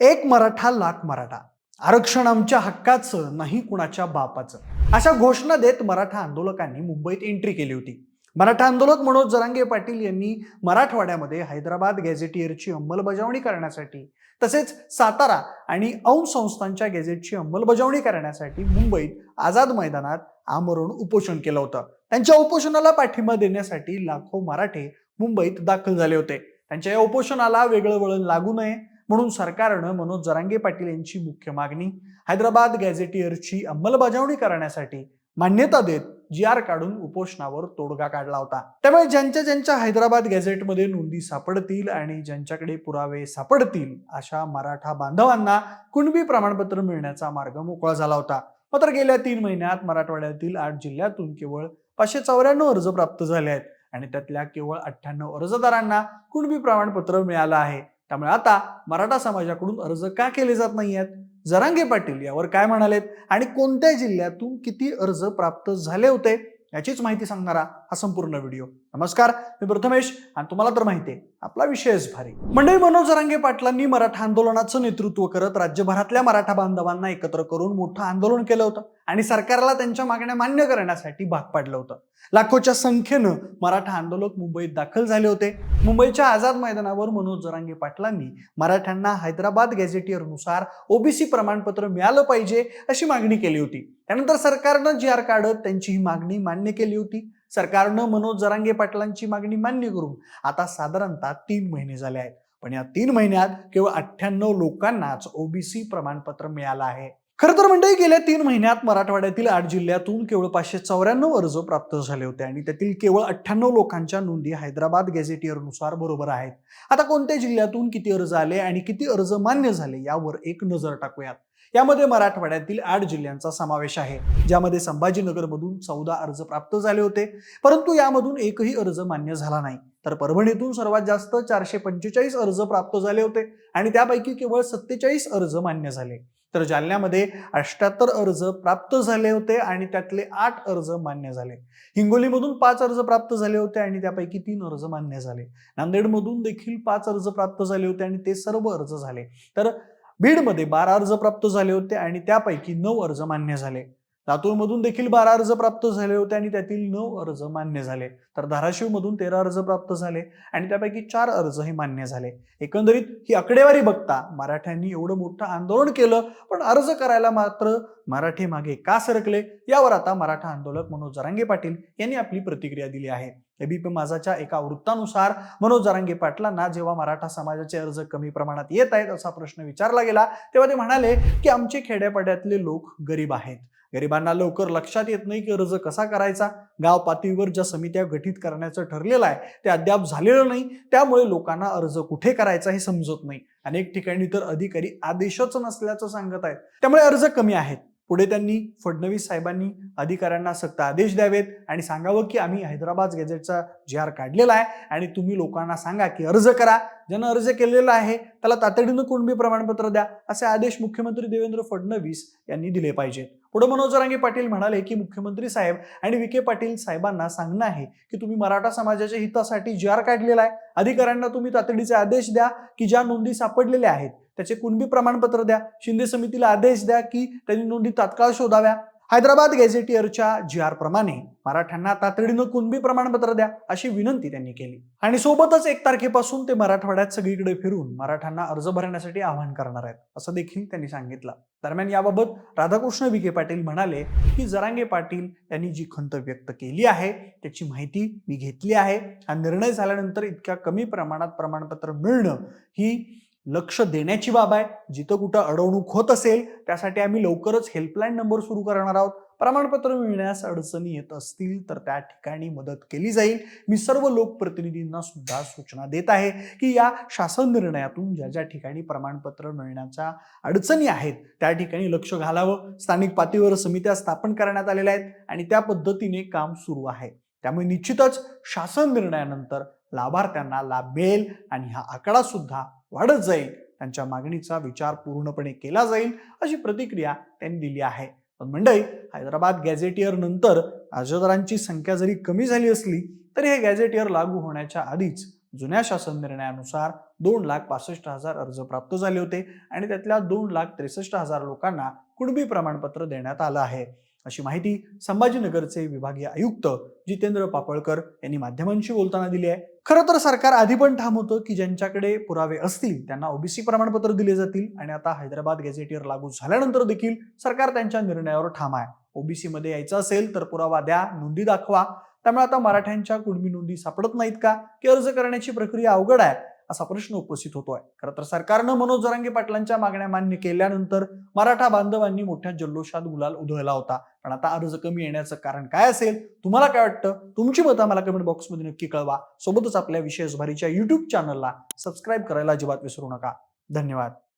एक मराठा लाख मराठा. आरक्षण आमच्या हक्काचं नाही कुणाच्या बापाचं. अशा घोषणा देत मराठा आंदोलकांनी मुंबईत एंट्री केली होती. मराठा आंदोलक मनोज जरांगे पाटील यांनी मराठवाड्यामध्ये हैदराबाद गॅझेटियरची अंमलबजावणी करण्यासाठी तसेच सातारा आणि औंध संस्थांच्या गॅझेटची अंमलबजावणी करण्यासाठी मुंबईत आझाद मैदानात आमरण उपोषण केलं होतं. त्यांच्या उपोषणाला पाठिंबा देण्यासाठी लाखो मराठे मुंबईत दाखल झाले होते. त्यांच्या या उपोषणाला वेगळं वळण लागू नये म्हणून सरकारनं मनोज जरांगे पाटील यांची मुख्य मागणी हैदराबाद गॅझेटियरची अंमलबजावणी करण्यासाठी मान्यता देत जी आर काढून उपोषणावर तोडगा काढला होता. त्यामुळे ज्यांच्या ज्यांच्या हैदराबाद गॅझेटमध्ये नोंदी सापडतील आणि ज्यांच्याकडे पुरावे सापडतील अशा मराठा बांधवांना कुणबी प्रमाणपत्र मिळण्याचा मार्ग मोकळा झाला होता. मात्र गेल्या तीन महिन्यात मराठवाड्यातील आठ जिल्ह्यातून केवळ पाचशे चौऱ्याण्णव अर्ज प्राप्त झाले आहेत आणि त्यातल्या केवळ अठ्ठ्याण्णव अर्जदारांना कुणबी प्रमाणपत्र मिळालं आहे. त्यामुळे आता मराठा समाजाकडून अर्ज का केले जात नाही आहेत जरांगे पाटील यावर काय म्हणालेत? आणि कोणत्या जिल्ह्यातून किती अर्ज प्राप्त झाले होते? याचीच माहिती सांगणारा हा संपूर्ण व्हिडिओ. नमस्कार मी प्रथमेश आणि तुम्हाला तर माहिती आहे आपला विषयच भारी. मंडळी मनोज जरांगे पाटलांनी मराठा आंदोलनाचं नेतृत्व करत राज्यभरातल्या मराठा बांधवांना एकत्र करून मोठं आंदोलन केलं होतं आणि सरकारला त्यांच्या मागण्या मान्य करण्यासाठी भाग पाडलं होतं. लाखोच्या संख्येनं मराठा आंदोलक मुंबईत दाखल झाले होते. मुंबईच्या आझाद मैदानावर मनोज जरांगे पाटलांनी मराठ्यांना हैदराबाद गॅझेटियरनुसार ओबीसी प्रमाणपत्र मिळालं पाहिजे अशी मागणी केली होती. त्यानंतर सरकारनं जी आर काढत त्यांची ही मागणी मान्य केली होती. सरकारनं मनोज जरांगे पाटलांची मागणी मान्य करून आता साधारणतः तीन महिने झाले आहेत. पण या तीन महिन्यात केवळ अठ्ठ्याण्णव लोकांनाच ओबीसी प्रमाणपत्र मिळालं आहे. खरं तर म्हणजे गेल्या तीन महिन्यात मराठवाड्यातील आठ जिल्ह्यातून केवळ पाचशे चौऱ्याण्णव अर्ज प्राप्त झाले होते आणि त्यातील केवळ अठ्ठ्याण्णव लोकांच्या नोंदी हैदराबाद गॅझेटियरनुसार बरोबर आहेत. आता कोणत्या जिल्ह्यातून किती अर्ज आले आणि किती अर्ज मान्य झाले यावर एक नजर टाकूयात. यामध्ये मराठवाड्यातील आठ जिल्ह्यांचा समावेश आहे ज्यामध्ये संभाजीनगरमधून चौदा अर्ज प्राप्त झाले होते. परंतु यामधून एकही अर्ज मान्य झाला नाही. तर परभणीतून सर्वात जास्त चारशे पंचेचाळीस अर्ज प्राप्त झाले होते आणि त्यापैकी केवळ सत्तेचाळीस अर्ज मान्य झाले. तर जालन्यामध्ये अष्ट्याहत्तर अर्ज प्राप्त झाले होते आणि त्यातले आठ अर्ज मान्य झाले. हिंगोलीमधून पाच अर्ज प्राप्त झाले होते आणि त्यापैकी तीन अर्ज मान्य झाले. नांदेडमधून देखील पाच अर्ज प्राप्त झाले होते आणि ते सर्व अर्ज झाले. तर बीडमध्ये बारा अर्ज प्राप्त झाले होते आणि त्यापैकी नऊ अर्ज मान्य झाले. लातूरमधून देखील बारा अर्ज प्राप्त झाले होते आणि त्यातील नऊ अर्ज मान्य झाले. तर धाराशिवमधून तेरा अर्ज प्राप्त झाले आणि त्यापैकी चार अर्ज हे मान्य झाले. एकंदरीत ही आकडेवारी बघता मराठ्यांनी एवढं मोठं आंदोलन केलं पण अर्ज करायला मात्र मराठी मागे का सरकले? यावर आता मराठा आंदोलक मनोज जरांगे पाटील यांनी आपली प्रतिक्रिया दिली आहे. एबीपी माझाच्या एका वृत्तानुसार मनोज जरांगे पाटलांना जेव्हा मराठा समाजाचे अर्ज कमी प्रमाणात येत आहेत असा प्रश्न विचारला गेला तेव्हा ते म्हणाले की आमचे खेड्यापाड्यातले लोक गरीब आहेत. गरिबांना लवकर लक्षात येत नाही की अर्ज कसा करायचा. गाव पातळीवर ज्या समित्या गठीत करण्याचं ठरलेलं आहे ते अद्याप झालेलं नाही. त्यामुळे लोकांना अर्ज कुठे करायचा हे समजत नाही. अनेक ठिकाणी तर अधिकारी आदेशच नसल्याचं सांगत आहेत. त्यामुळे अर्ज कमी आहेत. पुढे त्यांनी फडणवीस साहेबांनी अधिकाऱ्यांना सक्त आदेश द्यावेत आणि सांगावं की आम्ही हैदराबाद गॅझेटचा जी आर काढलेला आहे आणि तुम्ही लोकांना सांगा की अर्ज करा. ज्यानं अर्ज केलेला आहे त्याला तातडीनं कुणबी प्रमाणपत्र द्या असे आदेश मुख्यमंत्री देवेंद्र फडणवीस यांनी दिले पाहिजेत. पुढे मनोज जरांगे पाटील म्हणाले की मुख्यमंत्री साहेब आणि विखे पाटील साहेबांना सांगणं आहे की तुम्ही मराठा समाजाच्या हितासाठी जी आर काढलेला आहे अधिकाऱ्यांना तुम्ही तातडीचे आदेश द्या की ज्या नोंदी सापडलेल्या आहेत त्याचे कुणबी प्रमाणपत्र द्या शिंदे समितीला आदेश द्या की त्यांनी नोंदी तात्काळ शोधाव्या. हैदराबाद गॅझेटियरच्या जी आर प्रमाणे मराठ्यांना तातडीनं कुणबी प्रमाणपत्र द्या अशी विनंती त्यांनी केली. आणि सोबतच एक तारखेपासून ते मराठवाड्यात सगळीकडे फिरून मराठ्यांना अर्ज भरण्यासाठी आवाहन करणार आहेत असं देखील त्यांनी सांगितलं. दरम्यान याबाबत राधाकृष्ण विखे पाटील म्हणाले की जरांगे पाटील यांनी जी खंत व्यक्त केली आहे त्याची माहिती मी घेतली आहे. हा निर्णय झाल्यानंतर इतक्या कमी प्रमाणात प्रमाणपत्र मिळणं ही लक्ष देण्याची बाब आहे. जिथं कुठं अडवणूक होत असेल त्यासाठी आम्ही लवकरच हेल्पलाईन नंबर सुरू करणार आहोत. प्रमाणपत्र मिळण्यास अडचणी येत असतील तर त्या ठिकाणी मदत केली जाईल. मी सर्व लोकप्रतिनिधींना सुद्धा सूचना देत आहे की या शासन निर्णयातून ज्या ज्या ठिकाणी प्रमाणपत्र मिळण्याच्या अडचणी आहेत त्या ठिकाणी लक्ष घालावं. स्थानिक पातळीवर समित्या स्थापन करण्यात आलेल्या आहेत आणि त्या पद्धतीने काम सुरू आहे. त्यामुळे निश्चितच शासन निर्णयानंतर लाभार्थ्यांना लाभ मिळेल आणि हा आकडा सुद्धा वाढत जाईल. त्यांच्या मागणीचा विचार पूर्णपणे केला जाईल अशी प्रतिक्रिया त्यांनी दिली आहे. पण मंडळी हैदराबाद गॅझेटियर नंतर अर्जदारांची संख्या जरी कमी झाली असली तरी हे गॅझेटियर लागू होण्याच्या आधीच जुन्या शासन निर्णयानुसार दोन लाख पासष्ट हजार अर्ज प्राप्त झाले होते आणि त्यातल्या दोन लाख त्रेसष्ट हजार लोकांना कुणबी प्रमाणपत्र देण्यात आलं आहे. अशी माहिती संभाजीनगरचे विभागीय आयुक्त जितेंद्र पापळकर यांनी माध्यमांशी बोलताना दिली आहे. खरं तर सरकार आधी पण ठाम होतं की ज्यांच्याकडे पुरावे असतील त्यांना ओबीसी प्रमाणपत्र दिले जातील आणि आता हैदराबाद गॅझेटियर लागू झाल्यानंतर देखील सरकार त्यांच्या निर्णयावर ठाम आहे. ओबीसीमध्ये यायचं असेल तर पुरावा द्या नोंदी दाखवा. त्यामुळे आता मराठ्यांच्या कुणबी नोंदी सापडत नाहीत का? की अर्ज करण्याची प्रक्रिया अवघड आहे? असा प्रश्न उपस्थित होतोय. खरं तर सरकारनं मनोज जरांगे पाटलांच्या मागण्या मान्य केल्यानंतर मराठा बांधवांनी मोठ्या जल्लोषात गुलाल उधळला होता. पण आता अर्ज कमी येण्याचं कारण काय असेल? तुम्हाला काय वाटतं? तुमची मतं मला कमेंट बॉक्समध्ये नक्की कळवा. सोबतच आपल्या विशेष भारीच्या युट्यूब चॅनलला सबस्क्राईब करायला अजिबात विसरू नका. धन्यवाद.